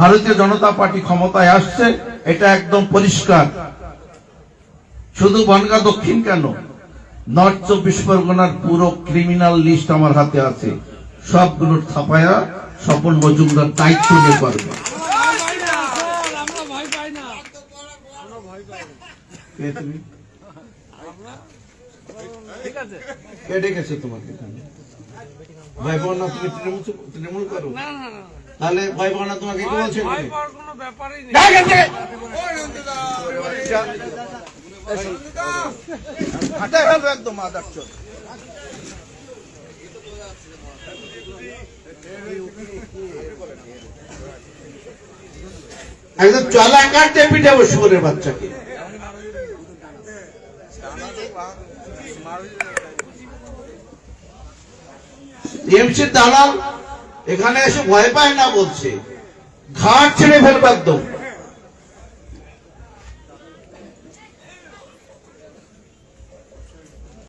ভারতীয় জনতা পার্টি ক্ষমতায় আসছে, এটা একদম পরিষ্কার। শুধু বনগা দক্ষিণ কেন? নর্থ চব্বিশ পরগনার পুরো ক্রিমিনাল লিস্ট আমার হাতে আছে। সবগুলোর ছাপায়া স্বপন মজুমদার দায়িত্ব নিয়ে ডেকেছে তোমাকে ভাই, বোন তৃণমূল তৃণমূল করো। না। তাহলে ভয় বোন না তোমাকে কি বলছে একদম চলা কাটতে পিঠাবো শুকুরের বাচ্চাকে। টিএমসির দালাল এখানে এসে ভয় পায় না বলছে। ঘাট ছেড়ে ফেলবার একদম।